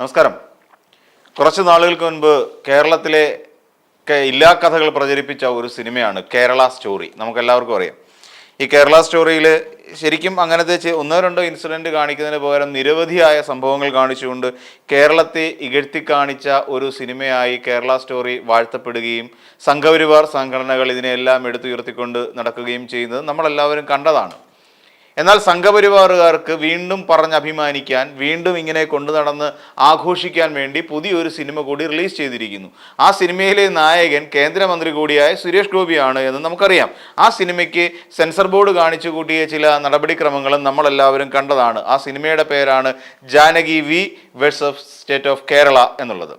നമസ്കാരം. കുറച്ച് നാളുകൾക്ക് മുൻപ് കേരളത്തിലെ എല്ലാ കഥകൾ പ്രചരിപ്പിച്ച ഒരു സിനിമയാണ് കേരള സ്റ്റോറി. നമുക്ക് എല്ലാവർക്കും അറിയാം. ഈ കേരള സ്റ്റോറിയിൽ ശരിക്കും അങ്ങനത്തെ ഒന്നോ രണ്ടോ ഇൻസിഡന്റ് കാണിക്കുന്നതിന് പകരം നിരവധിയായ സംഭവങ്ങൾ കാണിച്ചുകൊണ്ട് കേരളത്തെ ഇകഴ്ത്തി കാണിച്ച ഒരു സിനിമയായി കേരള സ്റ്റോറി വാഴ്ത്തപ്പെടുകയും സംഘപരിവാർ സംഘടനകൾ ഇതിനെല്ലാം എടുത്തുയർത്തിക്കൊണ്ട് നടക്കുകയും ചെയ്യുന്നത് നമ്മളെല്ലാവരും കണ്ടതാണ്. എന്നാൽ സംഘപരിവാറുകാർക്ക് വീണ്ടും പറഞ്ഞ് അഭിമാനിക്കാൻ വീണ്ടും ഇങ്ങനെ കൊണ്ടു നടന്ന് ആഘോഷിക്കാൻ വേണ്ടി പുതിയൊരു സിനിമ കൂടി റിലീസ് ചെയ്തിരിക്കുന്നു. ആ സിനിമയിലെ നായകൻ കേന്ദ്രമന്ത്രി കൂടിയായ സുരേഷ് ഗോപിയാണ് എന്ന് നമുക്കറിയാം. ആ സിനിമയ്ക്ക് സെൻസർ ബോർഡ് കാണിച്ചു കൂട്ടിയ ചില നടപടിക്രമങ്ങളും നമ്മളെല്ലാവരും കണ്ടതാണ്. ആ സിനിമയുടെ പേരാണ് Janaki V versus state of Kerala എന്നുള്ളത്.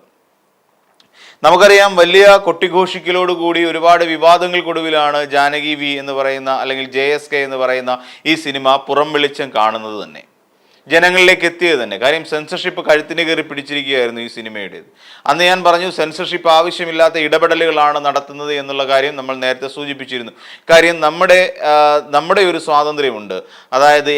നമുക്കറിയാം വലിയ കൊട്ടിഘോഷിക്കലോടുകൂടി ഒരുപാട് വിവാദങ്ങൾക്കൊടുവിലാണ് ജാനകി വി എന്ന് പറയുന്ന അല്ലെങ്കിൽ ജെ എസ് കെ എന്ന് പറയുന്ന ഈ സിനിമ പുറം വെളിച്ചം കാണുന്നത് തന്നെ. ജനങ്ങളിലേക്ക് എത്തിയത് തന്നെ. കാര്യം സെൻസർഷിപ്പ് കഴുത്തിന് കയറി പിടിച്ചിരിക്കുകയായിരുന്നു ഈ സിനിമയുടേത്. അന്ന് ഞാൻ പറഞ്ഞു സെൻസർഷിപ്പ് ആവശ്യമില്ലാത്ത ഇടപെടലുകളാണ് നടത്തുന്നത് എന്നുള്ള കാര്യം നമ്മൾ നേരത്തെ സൂചിപ്പിച്ചിരുന്നു. കാര്യം നമ്മുടെ നമ്മുടെ ഒരു സ്വാതന്ത്ര്യമുണ്ട്. അതായത്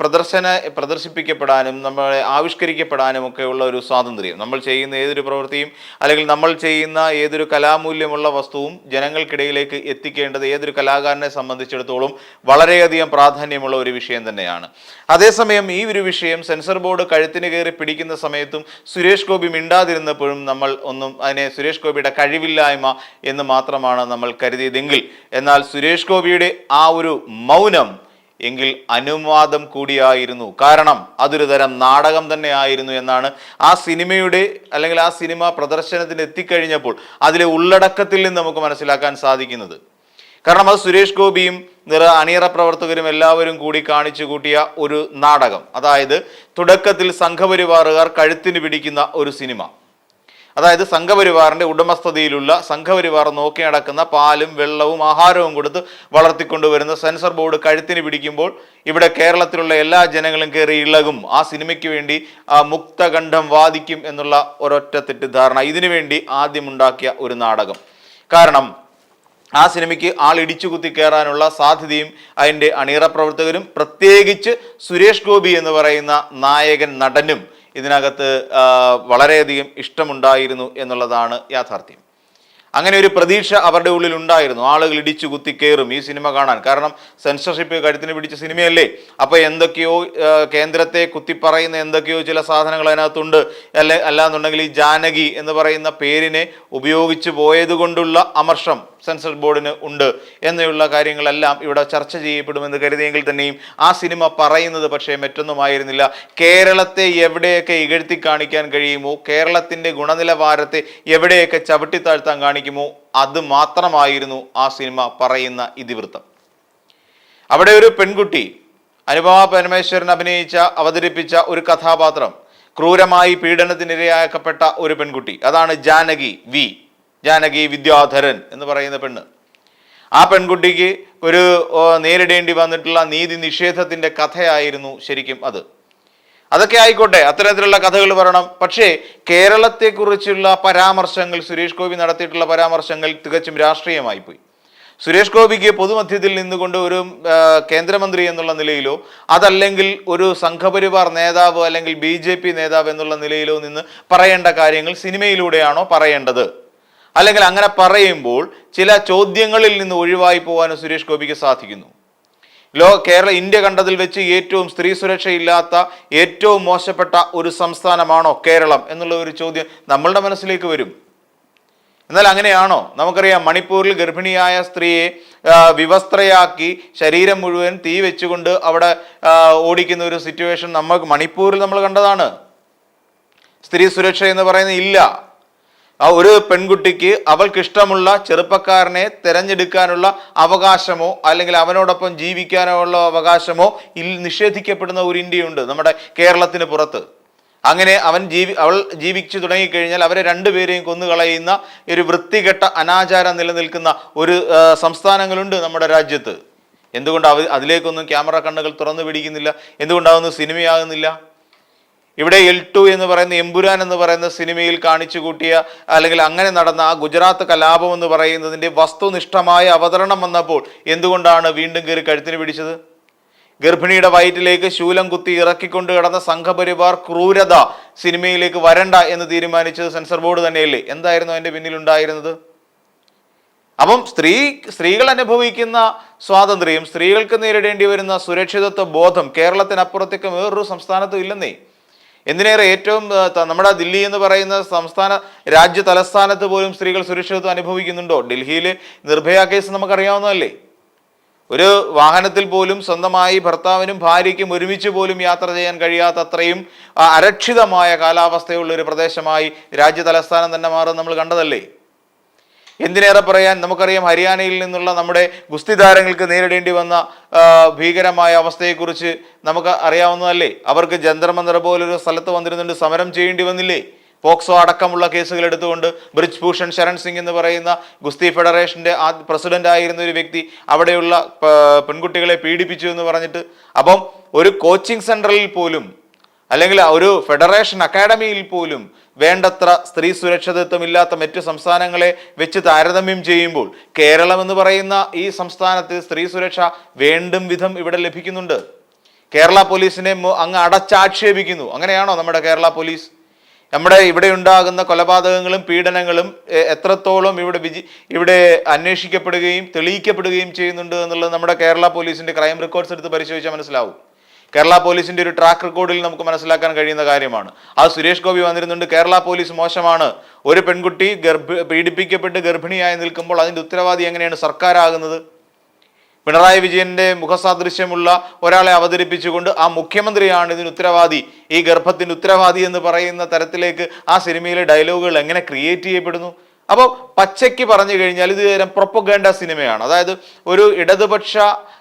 പ്രദർശന പ്രദർശിപ്പിക്കപ്പെടാനും നമ്മളെ ആവിഷ്കരിക്കപ്പെടാനും ഒക്കെ ഉള്ള ഒരു സ്വാതന്ത്ര്യം. നമ്മൾ ചെയ്യുന്ന ഏതൊരു പ്രവൃത്തിയും അല്ലെങ്കിൽ നമ്മൾ ചെയ്യുന്ന ഏതൊരു കലാമൂല്യമുള്ള വസ്തുവും ജനങ്ങൾക്കിടയിലേക്ക് എത്തിക്കേണ്ടത് ഏതൊരു കലാകാരനെ സംബന്ധിച്ചിടത്തോളം വളരെയധികം പ്രാധാന്യമുള്ള ഒരു വിഷയം തന്നെയാണ്. അതേസമയം ഈ ഒരു വിഷയം സെൻസർ ബോർഡ് കഴുത്തിന് കയറി പിടിക്കുന്ന സമയത്തും സുരേഷ് ഗോപി മിണ്ടാതിരുന്നപ്പോഴും നമ്മൾ ഒന്നും അതിനെ സുരേഷ് ഗോപിയുടെ കഴിവില്ലായ്മ എന്ന് മാത്രമാണ് നമ്മൾ കരുതിയതെങ്കിൽ. എന്നാൽ സുരേഷ് ഗോപിയുടെ ആ ഒരു മൗനം എങ്കിൽ അനുവാദം കൂടിയായിരുന്നു. കാരണം അതൊരു തരം നാടകം തന്നെ ആയിരുന്നു എന്നാണ് ആ സിനിമയുടെ അല്ലെങ്കിൽ ആ സിനിമ പ്രദർശനത്തിന് എത്തിക്കഴിഞ്ഞപ്പോൾ അതിലെ ഉള്ളടക്കത്തിൽ നിന്ന് നമുക്ക് മനസ്സിലാക്കാൻ സാധിക്കുന്നത്. കാരണം അത് സുരേഷ് ഗോപിയും നിറ അണിയറ പ്രവർത്തകരും എല്ലാവരും കൂടി കാണിച്ചു കൂട്ടിയ ഒരു നാടകം. അതായത് തുടക്കത്തിൽ സംഘപരിവാറുകാർ കഴുത്തിന് പിടിക്കുന്ന ഒരു സിനിമ. അതായത് സംഘപരിവാറിന്റെ ഉടമസ്ഥതയിലുള്ള സംഘപരിവാർ നോക്കി നടക്കുന്ന പാലും വെള്ളവും ആഹാരവും കൊടുത്ത് വളർത്തിക്കൊണ്ടുവരുന്ന സെൻസർ ബോർഡ് കഴുത്തിന് പിടിക്കുമ്പോൾ ഇവിടെ കേരളത്തിലുള്ള എല്ലാ ജനങ്ങളും കയറി ഇളകും. ആ സിനിമയ്ക്ക് വേണ്ടി ആ മുക്തകണ്ഠം വാദിക്കും എന്നുള്ള ഒരൊറ്റ തെറ്റിദ്ധാരണ. ഇതിനു വേണ്ടി ആദ്യം ഉണ്ടാക്കിയ ഒരു നാടകം. കാരണം ആ സിനിമയ്ക്ക് ആൾ ഇടിച്ചു കുത്തി കയറാനുള്ള സാധ്യതയും അതിന്റെ അണിയറ പ്രവർത്തകരും പ്രത്യേകിച്ച് സുരേഷ് ഗോപി എന്ന് പറയുന്ന നായകൻ നടനും ഇതിനകത്ത് വളരെയധികം ഇഷ്ടമുണ്ടായിരുന്നു എന്നുള്ളതാണ് യാഥാർത്ഥ്യം. അങ്ങനെ ഒരു പ്രതീക്ഷ അവരുടെ ഉള്ളിൽ ഉണ്ടായിരുന്നു. ആളുകൾ ഇടിച്ചു കുത്തി കയറും ഈ സിനിമ കാണാൻ. കാരണം സെൻസർഷിപ്പ് കഴുത്തിന് പിടിച്ച സിനിമയല്ലേ? അപ്പൊ എന്തൊക്കെയോ കേന്ദ്രത്തെ കുത്തിപ്പറയുന്ന എന്തൊക്കെയോ ചില സാധനങ്ങൾ അതിനകത്തുണ്ട്. അല്ലെ അല്ലാന്നുണ്ടെങ്കിൽ ഈ ജാനകി എന്ന് പറയുന്ന പേരിനെ ഉപയോഗിച്ചു പോയത് കൊണ്ടുള്ള അമർഷം സെൻസർ ബോർഡിന് ഉണ്ട് എന്നുള്ള കാര്യങ്ങളെല്ലാം ഇവിടെ ചർച്ച ചെയ്യപ്പെടുമെന്ന് കരുതിയെങ്കിൽ തന്നെയും ആ സിനിമ പറയുന്നത് പക്ഷേ മറ്റൊന്നുമായിരുന്നില്ല. കേരളത്തെ എവിടെയൊക്കെ ഇകഴ്ത്തി കാണിക്കാൻ കഴിയുമോ? കേരളത്തിന്റെ ഗുണനിലവാരത്തെ എവിടെയൊക്കെ ചവിട്ടിത്താഴ്ത്താൻ കാണിക്കുമോ അത് മാത്രമായിരുന്നു ആ സിനിമ പറയുന്ന ഇതിവൃത്തം. അവിടെ ഒരു പെൺകുട്ടി അനുപമ പരമേശ്വരൻ അഭിനയിച്ച അവതരിപ്പിച്ച ഒരു കഥാപാത്രം ക്രൂരമായി പീഡനത്തിനിരയാക്കപ്പെട്ട ഒരു പെൺകുട്ടി. അതാണ് ജാനകി വി. ജാനകി വിദ്യാധരൻ എന്ന് പറയുന്ന പെണ്ണ്. ആ പെൺകുട്ടിക്ക് ഒരു നേരിടേണ്ടി വന്നിട്ടുള്ള നീതി നിഷേധത്തിന്റെ കഥയായിരുന്നു ശരിക്കും അത്. അതൊക്കെ ആയിക്കോട്ടെ അത്തരത്തിലുള്ള കഥകൾ വരണം പക്ഷേ കേരളത്തെക്കുറിച്ചുള്ള പരാമർശങ്ങൾ സുരേഷ് ഗോപി നടത്തിയിട്ടുള്ള പരാമർശങ്ങൾ തികച്ചും രാഷ്ട്രീയമായി പോയി. സുരേഷ് ഗോപിക്ക് പൊതുമധ്യത്തിൽ നിന്നുകൊണ്ട് ഒരു കേന്ദ്രമന്ത്രി എന്നുള്ള നിലയിലോ അതല്ലെങ്കിൽ ഒരു സംഘപരിവാർ നേതാവ് അല്ലെങ്കിൽ ബി ജെ പി നേതാവ് എന്നുള്ള നിലയിലോ നിന്ന് പറയേണ്ട കാര്യങ്ങൾ സിനിമയിലൂടെയാണോ പറയേണ്ടത്? അല്ലെങ്കിൽ അങ്ങനെ പറയുമ്പോൾ ചില ചോദ്യങ്ങളിൽ നിന്ന് ഒഴിവായി പോകാനും സുരേഷ് ഗോപിക്ക് സാധിക്കുന്നു. ലോ കേരള ഇന്ത്യ കണ്ടതിൽ വെച്ച് ഏറ്റവും സ്ത്രീ സുരക്ഷയില്ലാത്ത ഏറ്റവും മോശപ്പെട്ട ഒരു സംസ്ഥാനമാണോ കേരളം എന്നുള്ള ഒരു ചോദ്യം നമ്മളുടെ മനസ്സിലേക്ക് വരും. എന്നാൽ അങ്ങനെയാണോ? നമുക്കറിയാം മണിപ്പൂരിൽ ഗർഭിണിയായ സ്ത്രീയെ വിവസ്ത്രയാക്കി ശരീരം മുഴുവൻ തീ വെച്ചുകൊണ്ട് അവിടെ ഓടിക്കുന്ന ഒരു സിറ്റുവേഷൻ നമുക്ക് മണിപ്പൂരിൽ നമ്മൾ കണ്ടതാണ്. സ്ത്രീ സുരക്ഷ എന്ന് പറയുന്നത് ഇല്ല. ആ ഒരു പെൺകുട്ടിക്ക് അവൾക്കിഷ്ടമുള്ള ചെറുപ്പക്കാരനെ തിരഞ്ഞെടുക്കാനുള്ള അവകാശമോ അല്ലെങ്കിൽ അവനോടൊപ്പം ജീവിക്കാനോ ഉള്ള അവകാശമോ ഇൽ നിഷേധിക്കപ്പെടുന്ന ഒരു ഇന്ത്യയുണ്ട് നമ്മുടെ കേരളത്തിന് പുറത്ത്. അങ്ങനെ അവൻ ജീവി അവൾ ജീവിച്ചു തുടങ്ങിക്കഴിഞ്ഞാൽ അവരെ രണ്ടുപേരെയും കൊന്നുകളയുന്ന ഒരു വൃത്തികെട്ട അനാചാരം നിലനിൽക്കുന്ന ഒരു സംസ്ഥാനങ്ങളുണ്ട് നമ്മുടെ രാജ്യത്ത്. എന്തുകൊണ്ട് അതിലേക്കൊന്നും ക്യാമറ കണ്ണുകൾ തുറന്നു പിടിക്കുന്നില്ല? എന്തുകൊണ്ട് സിനിമയാകുന്നില്ല? ഇവിടെ എൽ ടു എന്ന് പറയുന്ന എമ്പുരാൻ എന്ന് പറയുന്ന സിനിമയിൽ കാണിച്ചു കൂട്ടിയ അല്ലെങ്കിൽ അങ്ങനെ നടന്ന ആ ഗുജറാത്ത് കലാപം എന്ന് പറയുന്നതിന്റെ വസ്തുനിഷ്ഠമായ അവതരണം വന്നപ്പോൾ എന്തുകൊണ്ടാണ് വീണ്ടും കയറി കഴുത്തിന് പിടിച്ചത്? ഗർഭിണിയുടെ വയറ്റിലേക്ക് ശൂലം കുത്തി ഇറക്കിക്കൊണ്ട് കിടന്ന സംഘപരിവാർ ക്രൂരത സിനിമയിലേക്ക് വരണ്ട എന്ന് തീരുമാനിച്ചത് സെൻസർ ബോർഡ് തന്നെയല്ലേ? എന്തായിരുന്നു അതിന്റെ പിന്നിലുണ്ടായിരുന്നത്? അപ്പം സ്ത്രീ സ്ത്രീകൾ അനുഭവിക്കുന്ന സ്വാതന്ത്ര്യം സ്ത്രീകൾക്ക് നേരിടേണ്ടി വരുന്ന സുരക്ഷിതത്വ ബോധം കേരളത്തിനപ്പുറത്തേക്ക് വേറൊരു സംസ്ഥാനത്തും ഇല്ലെന്നേ. എന്തിനേറെ ഏറ്റവും നമ്മുടെ ദില്ലി എന്ന് പറയുന്ന സംസ്ഥാന രാജ്യ തലസ്ഥാനത്ത് പോലും സ്ത്രീകൾ സുരക്ഷിതത്വം അനുഭവിക്കുന്നുണ്ടോ? ഡൽഹിയിൽ നിർഭയ കേസ് നമുക്കറിയാവുന്നതല്ലേ? ഒരു വാഹനത്തിൽ പോലും സ്വന്തമായി ഭർത്താവിനും ഭാര്യയ്ക്കും ഒരുമിച്ച് പോലും യാത്ര ചെയ്യാൻ കഴിയാത്ത അത്രയും അരക്ഷിതമായ കാലാവസ്ഥയുള്ള ഒരു പ്രദേശമായി രാജ്യ തലസ്ഥാനം തന്നെ മാറും നമ്മൾ കണ്ടതല്ലേ? എന്തിനേറെ പറയാൻ നമുക്കറിയാം ഹരിയാനയിൽ നിന്നുള്ള നമ്മുടെ ഗുസ്തി താരങ്ങൾക്ക് നേരിടേണ്ടി വന്ന ഭീകരമായ അവസ്ഥയെക്കുറിച്ച് നമുക്ക് അറിയാവുന്നതല്ലേ? അവർക്ക് ജന്തർ മന്ദർ പോലൊരു സ്ഥലത്ത് വന്നിരുന്നുണ്ട് സമരം ചെയ്യേണ്ടി വന്നില്ലേ? പോക്സോ അടക്കമുള്ള കേസുകൾ എടുത്തുകൊണ്ട് ബ്രിജ് ഭൂഷൺ ശരൺ സിംഗ് എന്ന് പറയുന്ന ഗുസ്തി ഫെഡറേഷന്റെ ആ പ്രസിഡന്റ് ആയിരുന്ന ഒരു വ്യക്തി അവിടെയുള്ള പെൺകുട്ടികളെ പീഡിപ്പിച്ചു എന്ന് പറഞ്ഞിട്ട്. അപ്പം ഒരു കോച്ചിങ് സെന്ററിൽ പോലും അല്ലെങ്കിൽ ഒരു ഫെഡറേഷൻ അക്കാഡമിയിൽ പോലും വേണ്ടത്ര സ്ത്രീ സുരക്ഷിതത്വമില്ലാത്ത മറ്റു സംസ്ഥാനങ്ങളെ വെച്ച് താരതമ്യം ചെയ്യുമ്പോൾ കേരളം എന്ന് പറയുന്ന ഈ സംസ്ഥാനത്ത് സ്ത്രീ സുരക്ഷ വേണ്ടും വിധം ഇവിടെ ലഭിക്കുന്നുണ്ട്. കേരള പോലീസിനെ അങ്ങ് അടച്ചാക്ഷേപിക്കുന്നു. അങ്ങനെയാണോ നമ്മുടെ കേരള പോലീസ്? നമ്മുടെ ഇവിടെ ഉണ്ടാകുന്ന കൊലപാതകങ്ങളും പീഡനങ്ങളും എത്രത്തോളം ഇവിടെ വിജി ഇവിടെ അന്വേഷിക്കപ്പെടുകയും തെളിയിക്കപ്പെടുകയും ചെയ്യുന്നുണ്ട് എന്നുള്ളത് നമ്മുടെ കേരള പോലീസിന്റെ ക്രൈം റെക്കോർഡ്സ് എടുത്ത് പരിശോധിച്ചാൽ മനസ്സിലാവും. കേരള പോലീസിന്റെ ഒരു ട്രാക്ക് റെക്കോർഡിൽ നമുക്ക് മനസ്സിലാക്കാൻ കഴിയുന്ന കാര്യമാണ്. അത് സുരേഷ് ഗോപി വന്നിരുന്നുണ്ട്. കേരള പോലീസ് മോശമാണ്. ഒരു പെൺകുട്ടി ഗർഭ പീഡിപ്പിക്കപ്പെട്ട് ഗർഭിണിയായി നിൽക്കുമ്പോൾ അതിന്റെ ഉത്തരവാദി എങ്ങനെയാണ് സർക്കാരാകുന്നത്? പിണറായി വിജയന്റെ മുഖസാദൃശ്യമുള്ള ഒരാളെ അവതരിപ്പിച്ചുകൊണ്ട് ആ മുഖ്യമന്ത്രിയാണ് ഇതിന് ഉത്തരവാദി. ഈ ഗർഭത്തിന്റെ ഉത്തരവാദി എന്ന് പറയുന്ന തരത്തിലേക്ക് ആ സിനിമയിലെ ഡയലോഗുകൾ എങ്ങനെ ക്രിയേറ്റ് ചെയ്യപ്പെടുന്നു? അപ്പോൾ പച്ചയ്ക്ക് പറഞ്ഞു കഴിഞ്ഞാൽ ഇത് തരം പ്രൊപ്പഗേണ്ട സിനിമയാണ്. അതായത് ഒരു ഇടതുപക്ഷ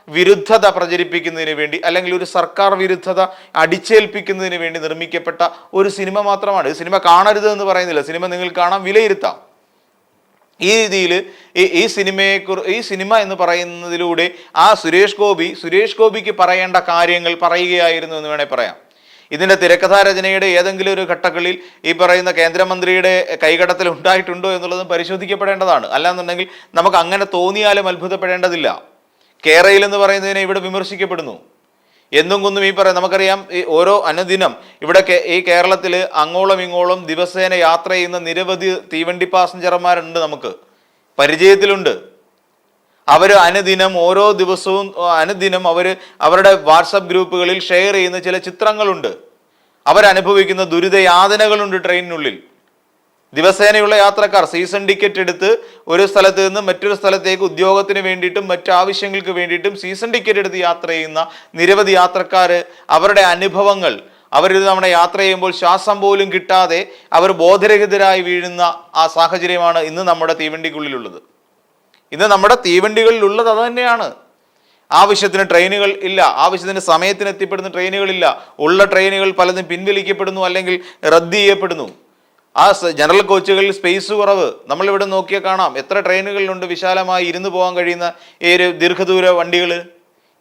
വിരുദ്ധത പ്രചരിപ്പിക്കുന്നതിന് വേണ്ടി അല്ലെങ്കിൽ ഒരു സർക്കാർ വിരുദ്ധത അടിച്ചേൽപ്പിക്കുന്നതിന് വേണ്ടി നിർമ്മിക്കപ്പെട്ട ഒരു സിനിമ മാത്രമാണ്. ഈ സിനിമ കാണരുത് എന്ന് പറയുന്നില്ല. സിനിമ നിങ്ങൾ കാണാം വിലയിരുത്താം. ഈ രീതിയിൽ ഈ ഈ സിനിമയെ ഈ സിനിമ എന്ന് പറയുന്നതിലൂടെ ആ സുരേഷ് ഗോപി സുരേഷ് ഗോപിക്ക് പറയേണ്ട കാര്യങ്ങൾ പറയുകയായിരുന്നു എന്ന് വേണേൽ പറയാം. ഇതിന്റെ തിരക്കഥാ രചനയുടെ ഏതെങ്കിലും ഒരു ഘട്ടങ്ങളിൽ ഈ പറയുന്ന കേന്ദ്രമന്ത്രിയുടെ കൈകടത്തൽ ഉണ്ടായിട്ടുണ്ടോ എന്നുള്ളതും പരിശോധിക്കപ്പെടേണ്ടതാണ്. അല്ലാന്നുണ്ടെങ്കിൽ നമുക്ക് അങ്ങനെ തോന്നിയാലും അത്ഭുതപ്പെടേണ്ടതില്ല. കേരയിൽ എന്ന് പറയുന്നതിനെ ഇവിടെ വിമർശിക്കപ്പെടുന്നു. എന്നും കുന്നും ഈ പറയാം നമുക്കറിയാം ഈ ഓരോ അനുദിനം ഇവിടെ ഈ കേരളത്തിൽ അങ്ങോളം ഇങ്ങോളം ദിവസേന യാത്ര ചെയ്യുന്ന നിരവധി തീവണ്ടി പാസഞ്ചർമാരുണ്ട് നമുക്ക്. പരിചയത്തിലുണ്ട്. അവർ അനുദിനം ഓരോ ദിവസവും അനുദിനം അവർ അവരുടെ വാട്സപ്പ് ഗ്രൂപ്പുകളിൽ ഷെയർ ചെയ്യുന്ന ചില ചിത്രങ്ങളുണ്ട്. അവരനുഭവിക്കുന്ന ദുരിതയാതനകളുണ്ട് ട്രെയിനിനുള്ളിൽ. ദിവസേനയുള്ള യാത്രക്കാർ സീസൺ ടിക്കറ്റ് എടുത്ത് ഒരു സ്ഥലത്ത് നിന്ന് മറ്റൊരു സ്ഥലത്തേക്ക് ഉദ്യോഗത്തിന് വേണ്ടിയിട്ടും മറ്റു ആവശ്യങ്ങൾക്ക് വേണ്ടിയിട്ടും സീസൺ ടിക്കറ്റ് എടുത്ത് യാത്ര ചെയ്യുന്ന നിരവധി യാത്രക്കാർ അവരുടെ അനുഭവങ്ങൾ അവർ നമ്മുടെ യാത്ര ചെയ്യുമ്പോൾ ശ്വാസം പോലും കിട്ടാതെ അവർ ബോധരഹിതരായി വീഴുന്ന ആ സാഹചര്യമാണ് ഇന്ന് നമ്മുടെ തീവണ്ടിക്കുള്ളിലുള്ളത്. ഇന്ന് നമ്മുടെ തീവണ്ടികളിലുള്ളത് അത് തന്നെയാണ്. ആവശ്യത്തിന് ട്രെയിനുകൾ ഇല്ല ആവശ്യത്തിന് സമയത്തിന് എത്തിപ്പെടുന്ന ട്രെയിനുകളില്ല ഉള്ള ട്രെയിനുകൾ പലതും പിൻവലിക്കപ്പെടുന്നു അല്ലെങ്കിൽ റദ്ദ് ചെയ്യപ്പെടുന്നു. ആ ജനറൽ കോച്ചുകളിൽ സ്പേസ് കുറവ്. നമ്മളിവിടെ നോക്കിയാൽ കാണാം എത്ര ട്രെയിനുകളിലുണ്ട് വിശാലമായി ഇരുന്ന് പോകാൻ കഴിയുന്ന ഈ ഒരു ദീർഘദൂര വണ്ടികൾ.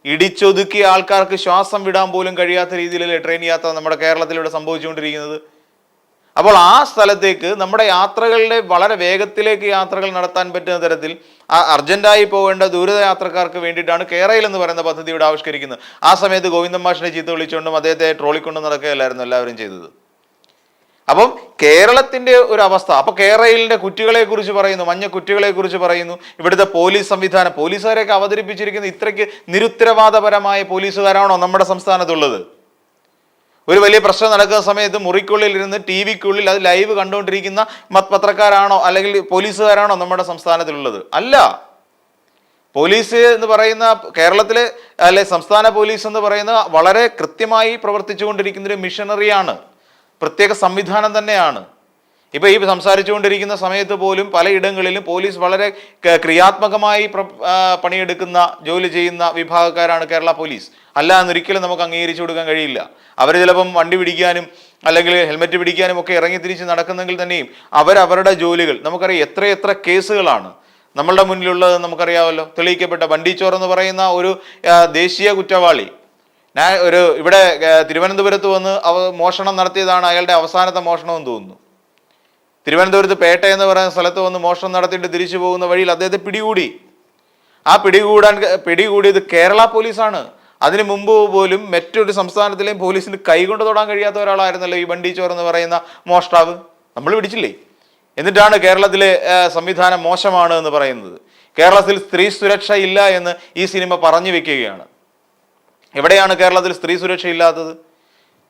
ഇടിച്ചൊതുക്കിയ ആൾക്കാർക്ക് ശ്വാസം വിടാൻ പോലും കഴിയാത്ത രീതിയിലല്ലേ ട്രെയിൻ യാത്ര നമ്മുടെ കേരളത്തിലൂടെ സംഭവിച്ചുകൊണ്ടിരിക്കുന്നത്. അപ്പോൾ ആ സ്ഥലത്തേക്ക് നമ്മുടെ യാത്രകളുടെ വളരെ വേഗത്തിലേക്ക് യാത്രകൾ നടത്താൻ പറ്റുന്ന തരത്തിൽ അർജന്റായി പോകേണ്ട ദൂരയാത്രക്കാർക്ക് വേണ്ടിയിട്ടാണ് കേരയിൽ എന്ന് പറയുന്ന പദ്ധതി ഇവിടെ ആവിഷ്കരിക്കുന്നത്. ആ സമയത്ത് ഗോവിന്ദൻ മാഷിനെ ചീത്ത വിളിച്ചുകൊണ്ടും അദ്ദേഹത്തെ ട്രോളിക്കൊണ്ടും നടക്കുകയല്ലായിരുന്നു എല്ലാവരും ചെയ്തത്. അപ്പം കേരളത്തിന്റെ ഒരു അവസ്ഥ അപ്പൊ കേരളിന്റെ കുറ്റികളെ കുറിച്ച് പറയുന്നു മഞ്ഞ കുറ്റികളെ കുറിച്ച് പറയുന്നു ഇവിടുത്തെ പോലീസ് സംവിധാനം പോലീസുകാരെയൊക്കെ അവതരിപ്പിച്ചിരിക്കുന്ന ഇത്രയ്ക്ക് നിരുത്തരവാദപരമായ പോലീസുകാരാണോ നമ്മുടെ സംസ്ഥാനത്തുള്ളത്? ഒരു വലിയ പ്രശ്നം നടക്കുന്ന സമയത്ത് മുറിക്കുള്ളിൽ ഇരുന്ന് ടി വിക്കുള്ളിൽ അത് ലൈവ് കണ്ടുകൊണ്ടിരിക്കുന്ന പത്രക്കാരാണോ അല്ലെങ്കിൽ പോലീസുകാരാണോ നമ്മുടെ സംസ്ഥാനത്തിലുള്ളത്? അല്ല. പോലീസ് എന്ന് പറയുന്ന കേരളത്തിലെ അല്ലെ സംസ്ഥാന പോലീസ് എന്ന് പറയുന്ന വളരെ കൃത്യമായി പ്രവർത്തിച്ചുകൊണ്ടിരിക്കുന്ന ഒരു മിഷനറിയാണ്. പ്രത്യേക സംവിധാനം തന്നെയാണ്. ഇപ്പൊ ഈ സംസാരിച്ചുകൊണ്ടിരിക്കുന്ന സമയത്ത് പോലും പലയിടങ്ങളിലും പോലീസ് വളരെ ക്രിയാത്മകമായി പണിയെടുക്കുന്ന ജോലി ചെയ്യുന്ന വിഭാഗക്കാരാണ് കേരള പോലീസ്. അല്ല എന്നൊരിക്കലും നമുക്ക് അംഗീകരിച്ചു കൊടുക്കാൻ കഴിയില്ല. അവർ ചിലപ്പം വണ്ടി പിടിക്കാനും അല്ലെങ്കിൽ ഹെൽമെറ്റ് പിടിക്കാനും ഒക്കെ ഇറങ്ങി തിരിച്ച് നടക്കുന്നെങ്കിൽ തന്നെയും അവരവരുടെ ജോലികൾ നമുക്കറിയാം എത്ര കേസുകളാണ് നമ്മളുടെ മുന്നിലുള്ളത് നമുക്കറിയാമല്ലോ. തെളിയിക്കപ്പെട്ട ബണ്ടിച്ചോർ എന്ന് പറയുന്ന ഒരു ദേശീയ കുറ്റവാളി. ഞാൻ ഒരു ഇവിടെ തിരുവനന്തപുരത്ത് വന്ന് മോഷണം നടത്തിയതാണ് അയാളുടെ അവസാനത്തെ മോഷണമെന്ന് തോന്നുന്നു. തിരുവനന്തപുരത്ത് പേട്ട എന്ന് പറയുന്ന സ്ഥലത്ത് വന്ന് മോഷണം നടത്തിയിട്ട് തിരിച്ചു പോകുന്ന വഴിയിൽ അദ്ദേഹത്തെ പിടികൂടി. ആ പിടികൂടാൻ പിടികൂടിയത് കേരള പോലീസാണ്. അതിനു മുമ്പ് പോലും മറ്റൊരു സംസ്ഥാനത്തിലെയും പോലീസിന് കൈകൊണ്ട് തൊടാൻ കഴിയാത്ത ഒരാളായിരുന്നല്ലോ ഈ ബണ്ടി ചോർ എന്ന് പറയുന്ന മോഷ്ടാവ്. നമ്മൾ പിടിച്ചില്ലേ? എന്നിട്ടാണ് കേരളത്തിലെ സംവിധാനം മോശമാണ് എന്ന് പറയുന്നത്. കേരളത്തിൽ സ്ത്രീ സുരക്ഷ ഇല്ല എന്ന് ഈ സിനിമ പറഞ്ഞു വെക്കുകയാണ്. എവിടെയാണ് കേരളത്തിൽ സ്ത്രീ സുരക്ഷ ഇല്ലാത്തത്?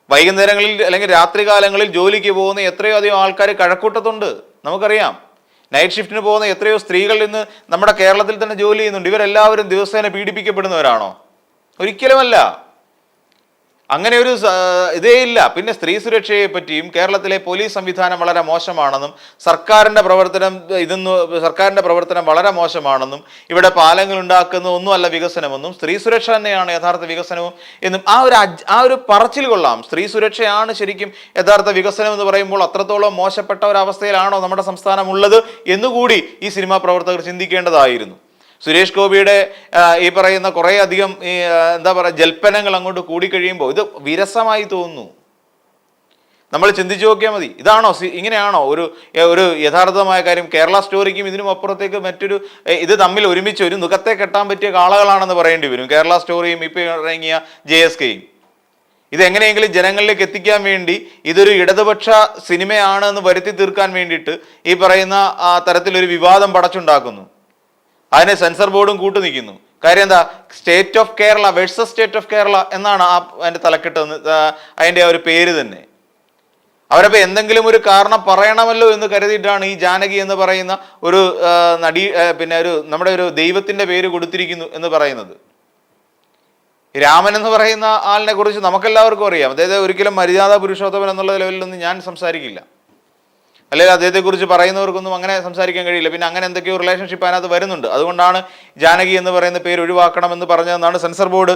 വൈകുന്നേരങ്ങളിൽ അല്ലെങ്കിൽ രാത്രികാലങ്ങളിൽ ജോലിക്ക് പോകുന്ന എത്രയോ അധികം ആൾക്കാർ കഴക്കൂട്ടത്തുണ്ട്. നമുക്കറിയാം. നൈറ്റ് ഷിഫ്റ്റിന് പോകുന്ന എത്രയോ സ്ത്രീകൾ ഇന്ന് നമ്മുടെ കേരളത്തിൽ തന്നെ ജോലി ചെയ്യുന്നുണ്ട്. ഇവരെല്ലാവരും ദിവസേന പീഡിപ്പിക്കപ്പെടുന്നവരാണോ? ഒരിക്കലുമല്ല. അങ്ങനെ ഒരു ഇതേ ഇല്ല. പിന്നെ സ്ത്രീ സുരക്ഷയെ പറ്റിയും കേരളത്തിലെ പോലീസ് സംവിധാനം വളരെ മോശമാണെന്നും സർക്കാരിന്റെ പ്രവർത്തനം ഇതെന്ന് സർക്കാരിന്റെ പ്രവർത്തനം വളരെ മോശമാണെന്നും ഇവിടെ പാലങ്ങൾ ഉണ്ടാക്കുന്ന ഒന്നുമല്ല വികസനമെന്നും സ്ത്രീ സുരക്ഷ തന്നെയാണ് യഥാർത്ഥ വികസനവും എന്നും ആ ഒരു ആ ഒരു പറച്ചിൽ കൊള്ളാം. സ്ത്രീ സുരക്ഷയാണ് ശരിക്കും യഥാർത്ഥ വികസനം എന്ന് പറയുമ്പോൾ അത്രത്തോളം മോശപ്പെട്ട ഒരു അവസ്ഥയിലാണോ നമ്മുടെ സംസ്ഥാനം ഉള്ളത് എന്നുകൂടി ഈ സിനിമാ പ്രവർത്തകർ ചിന്തിക്കേണ്ടതായിരുന്നു. സുരേഷ് ഗോപിയുടെ ഈ പറയുന്ന കുറേ അധികം ഈ എന്താ പറയുക ജൽപ്പനങ്ങൾ അങ്ങോട്ട് കൂടിക്കഴിയുമ്പോൾ ഇത് വിരസമായി തോന്നുന്നു. നമ്മൾ ചിന്തിച്ചു നോക്കിയാൽ മതി. ഇതാണോ ഇങ്ങനെയാണോ? ഒരു ഒരു യഥാർത്ഥമായ കാര്യം കേരള സ്റ്റോറിക്കും ഇതിനും അപ്പുറത്തേക്ക് മറ്റൊരു ഇത് തമ്മിൽ ഒരുമിച്ച് ഒരു മുഖത്തെ കെട്ടാൻ പറ്റിയ കാളകളാണെന്ന് പറയേണ്ടി വരും. കേരള സ്റ്റോറിയും ഇപ്പോൾ ഇറങ്ങിയ ജെ എസ് കെയും. ഇതെങ്ങനെയെങ്കിലും ജനങ്ങളിലേക്ക് എത്തിക്കാൻ വേണ്ടി ഇതൊരു ഇടതുപക്ഷ സിനിമയാണ് എന്ന് വരുത്തി തീർക്കാൻ വേണ്ടിയിട്ട് ഈ പറയുന്ന തരത്തിലൊരു വിവാദം പടച്ചുണ്ടാക്കുന്നു. അതിനെ സെൻസർ ബോർഡും കൂട്ടു നിൽക്കുന്നു. കാര്യം എന്താ? State of Kerala versus state of Kerala എന്നാണ് ആ അതിന്റെ തലക്കെട്ട് അതിന്റെ ആ, ഒരു പേര് തന്നെ. അവരപ്പോൾ എന്തെങ്കിലും ഒരു കാരണം പറയണമല്ലോ എന്ന് കരുതിയിട്ടാണ് ഈ ജാനകി എന്ന് പറയുന്ന ഒരു നടി പിന്നെ ഒരു നമ്മുടെ ഒരു ദൈവത്തിന്റെ പേര് കൊടുത്തിരിക്കുന്നു എന്ന് പറയുന്നത്. രാമൻ എന്ന് പറയുന്ന ആളിനെ കുറിച്ച് നമുക്കെല്ലാവർക്കും അറിയാം. അതായത് ഒരിക്കലും മര്യാദ പുരുഷോത്തമൻ എന്നുള്ള ലെവലിലൊന്നും ഞാൻ സംസാരിക്കില്ല. അല്ലെങ്കിൽ അദ്ദേഹത്തെക്കുറിച്ച് പറയുന്നവർക്കൊന്നും അങ്ങനെ സംസാരിക്കാൻ കഴിയില്ല. പിന്നെ അങ്ങനെ എന്തൊക്കെയോ റിലേഷൻഷിപ്പ് അതിനകത്ത് വരുന്നുണ്ട്. അതുകൊണ്ടാണ് ജാനകി എന്ന് പറയുന്ന പേര് ഒഴിവാക്കണമെന്ന് പറഞ്ഞതെന്നാണ് സെൻസർ ബോർഡ്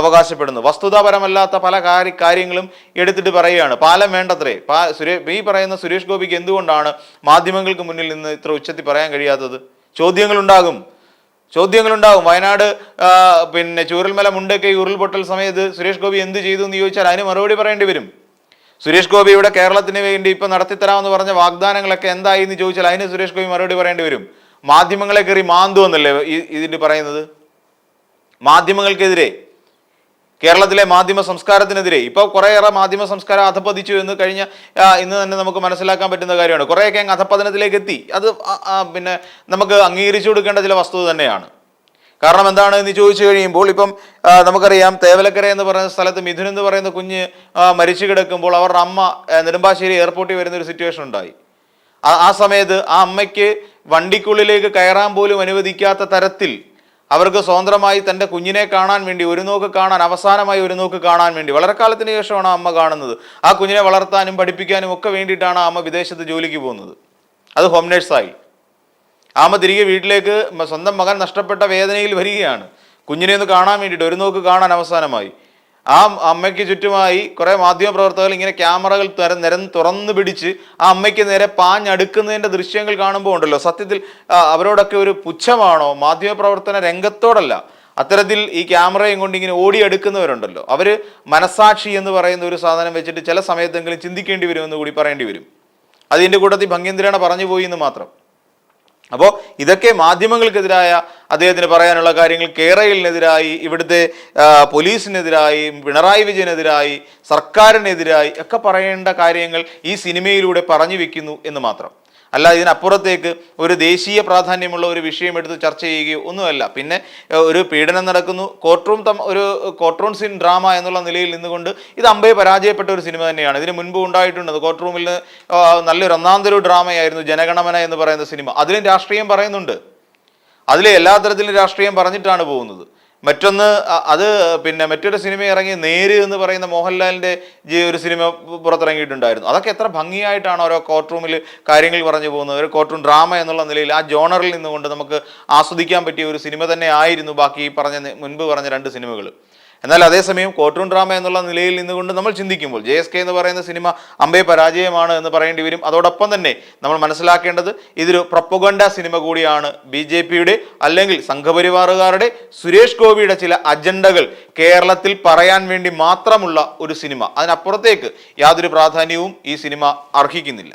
അവകാശപ്പെടുന്നത്. വസ്തുതാപരമല്ലാത്ത പല കാര്യ കാര്യങ്ങളും എടുത്തിട്ട് പറയുകയാണ്. പാലം വേണ്ടത്രേ. പാ സുരേ ഈ പറയുന്ന സുരേഷ് ഗോപിക്ക് എന്തുകൊണ്ടാണ് മാധ്യമങ്ങൾക്ക് മുന്നിൽ നിന്ന് ഇത്ര ഉച്ചത്തിൽ പറയാൻ കഴിയാത്തത്? ചോദ്യങ്ങളുണ്ടാകും. ചോദ്യങ്ങളുണ്ടാകും. വയനാട് പിന്നെ ചൂരൽമല മുണ്ടൊക്കെ ഉരുൾപൊട്ടൽ സമയത്ത് സുരേഷ് ഗോപി എന്ത് ചെയ്തു എന്ന് ചോദിച്ചാൽ അതിന് മറുപടി പറയേണ്ടി വരും. സുരേഷ് ഗോപി ഇവിടെ കേരളത്തിന് വേണ്ടി ഇപ്പൊ നടത്തിത്തരാമെന്ന് പറഞ്ഞ വാഗ്ദാനങ്ങളൊക്കെ എന്തായി എന്ന് ചോദിച്ചാൽ അതിന് സുരേഷ് ഗോപി മറുപടി പറയേണ്ടി വരും. മാധ്യമങ്ങളെ കയറി മാന്തു എന്നല്ലേ ഇതിന് പറയുന്നത്? മാധ്യമങ്ങൾക്കെതിരെ കേരളത്തിലെ മാധ്യമ സംസ്കാരത്തിനെതിരെ. ഇപ്പോൾ കുറേയേറെ മാധ്യമ സംസ്കാരം അധപ്പതിച്ചു എന്ന് കഴിഞ്ഞ ഇന്ന് തന്നെ നമുക്ക് മനസ്സിലാക്കാൻ പറ്റുന്ന കാര്യമാണ്. കുറേയൊക്കെ അങ്ങ് അധപ്പതനത്തിലേക്ക് എത്തി. അത് പിന്നെ നമുക്ക് അംഗീകരിച്ചു കൊടുക്കേണ്ട ചില വസ്തുത തന്നെയാണ്. കാരണം എന്താണ് എന്ന് ചോദിച്ചു കഴിയുമ്പോൾ ഇപ്പം നമുക്കറിയാം തേവലക്കര എന്ന് പറയുന്ന സ്ഥലത്ത് മിഥുൻ എന്ന് പറയുന്ന കുഞ്ഞ് മരിച്ചു കിടക്കുമ്പോൾ അവരുടെ അമ്മ നെടുമ്പാശ്ശേരി എയർപോർട്ടിൽ വരുന്ന ഒരു സിറ്റുവേഷൻ ഉണ്ടായി. ആ സമയത്ത് ആ അമ്മയ്ക്ക് വണ്ടിക്കുള്ളിലേക്ക് കയറാൻ പോലും അനുവദിക്കാത്ത തരത്തിൽ അവർക്ക് സ്വതന്ത്രമായി തന്റെ കുഞ്ഞിനെ കാണാൻ വേണ്ടി ഒരു നോക്ക് കാണാൻ അവസാനമായി ഒരു നോക്ക് കാണാൻ വേണ്ടി വളരെ കാലത്തിന് ശേഷമാണ് അമ്മ കാണുന്നത്. ആ കുഞ്ഞിനെ വളർത്താനും പഠിപ്പിക്കാനും ഒക്കെ വേണ്ടിയിട്ടാണ് അമ്മ വിദേശത്ത് ജോലിക്ക് പോകുന്നത്. അത് ഹോം നേഴ്സായി ആ അമ്മ തിരികെ വീട്ടിലേക്ക് സ്വന്തം മകൻ നഷ്ടപ്പെട്ട വേദനയിൽ വരികയാണ്. കുഞ്ഞിനെ ഒന്ന് കാണാൻ വേണ്ടിയിട്ട് ഒരു നോക്ക് കാണാൻ അവസാനമായി. ആ അമ്മയ്ക്ക് ചുറ്റുമായി കുറെ മാധ്യമപ്രവർത്തകർ ഇങ്ങനെ ക്യാമറകൾ നിരന്ന് തുറന്നു പിടിച്ച് ആ അമ്മയ്ക്ക് നേരെ പാഞ്ഞടുക്കുന്നതിന്റെ ദൃശ്യങ്ങൾ കാണുമ്പോൾ ഉണ്ടല്ലോ. സത്യത്തിൽ അവരോടൊക്കെ ഒരു പുച്ഛമാണോ? മാധ്യമപ്രവർത്തന രംഗത്തോടല്ല. അത്തരത്തിൽ ഈ ക്യാമറയും കൊണ്ട് ഇങ്ങനെ ഓടിയെടുക്കുന്നവരുണ്ടല്ലോ അവർ മനസാക്ഷി എന്ന് പറയുന്ന ഒരു സാധനം വെച്ചിട്ട് ചില സമയത്തെങ്കിലും ചിന്തിക്കേണ്ടി വരുമെന്ന് കൂടി പറയേണ്ടി വരും. അതിന്റെ കൂട്ടത്തിൽ ഭംഗ്യന്തിരാണ് പറഞ്ഞു പോയി എന്ന് മാത്രം. അപ്പോൾ ഇതൊക്കെ മാധ്യമങ്ങൾക്കെതിരായ അദ്ദേഹത്തിന് പറയാനുള്ള കാര്യങ്ങൾ കേരളിനെതിരായി ഇവിടുത്തെ പോലീസിനെതിരായി പിണറായി വിജയനെതിരായി സർക്കാരിനെതിരായി ഒക്കെ പറയേണ്ട കാര്യങ്ങൾ ഈ സിനിമയിലൂടെ പറഞ്ഞു വെക്കുന്നു എന്ന് മാത്രം. അല്ല ഇതിനപ്പുറത്തേക്ക് ഒരു ദേശീയ പ്രാധാന്യമുള്ള ഒരു വിഷയം എടുത്ത് ചർച്ച ചെയ്യുകയോ ഒന്നുമല്ല. പിന്നെ ഒരു പീഡനം നടക്കുന്നു. കോർട്ട് റൂം ഒരു കോർട്ട് റൂം സിൻ ഡ്രാമ എന്നുള്ള നിലയിൽ നിന്നുകൊണ്ട് ഇത് അമ്പയെ പരാജയപ്പെട്ട ഒരു സിനിമ തന്നെയാണ്. ഇതിന് മുൻപ് ഉണ്ടായിട്ടുണ്ട് കോർട്ട് റൂമിൽ നല്ലൊരു ഒന്നാന്തര ഡ്രാമയായിരുന്നു ജനഗണമന എന്ന് പറയുന്ന സിനിമ. അതിലും രാഷ്ട്രീയം പറയുന്നുണ്ട്. അതിലെ എല്ലാ തരത്തിലും രാഷ്ട്രീയം പറഞ്ഞിട്ടാണ് പോകുന്നത്. മറ്റൊന്ന് അത് പിന്നെ മറ്റൊരു സിനിമ ഇറങ്ങി നേര് എന്ന് പറയുന്ന മോഹൻലാലിന്റെ ഒരു സിനിമ പുറത്തിറങ്ങിയിട്ടുണ്ടായിരുന്നു. അതൊക്കെ എത്ര ഭംഗിയായിട്ടാണ് ഓരോ കോർട്ട് റൂമിൽ കാര്യങ്ങൾ പറഞ്ഞു പോകുന്നത്. ഒരു കോർട്ട് റൂം ഡ്രാമ എന്നുള്ള നിലയിൽ ആ ജോണറിൽ നിന്നുകൊണ്ട് നമുക്ക് ആസ്വദിക്കാൻ പറ്റിയ ഒരു സിനിമ തന്നെ ആയിരുന്നു ബാക്കി പറഞ്ഞ മുൻപ് പറഞ്ഞ രണ്ട് സിനിമകൾ എന്നാൽ അതേസമയം കോർട്ട് റൂം ഡ്രാമ എന്നുള്ള നിലയിൽ നിന്നുകൊണ്ട് നമ്മൾ ചിന്തിക്കുമ്പോൾ ജെ എസ് കെ എന്ന് പറയുന്ന സിനിമ അമ്പേ പരാജയമാണ് എന്ന് പറയേണ്ടി വരും. അതോടൊപ്പം തന്നെ നമ്മൾ മനസ്സിലാക്കേണ്ടത് ഇതൊരു പ്രൊപ്പഗണ്ട സിനിമ കൂടിയാണ് ബി ജെ പിയുടെ അല്ലെങ്കിൽ സംഘപരിവാറുകാരുടെ സുരേഷ് ഗോപിയുടെ ചില അജണ്ടകൾ കേരളത്തിൽ പറയാൻ വേണ്ടി മാത്രമുള്ള ഒരു സിനിമ. അതിനപ്പുറത്തേക്ക് യാതൊരു പ്രാധാന്യവും ഈ സിനിമ അർഹിക്കുന്നില്ല.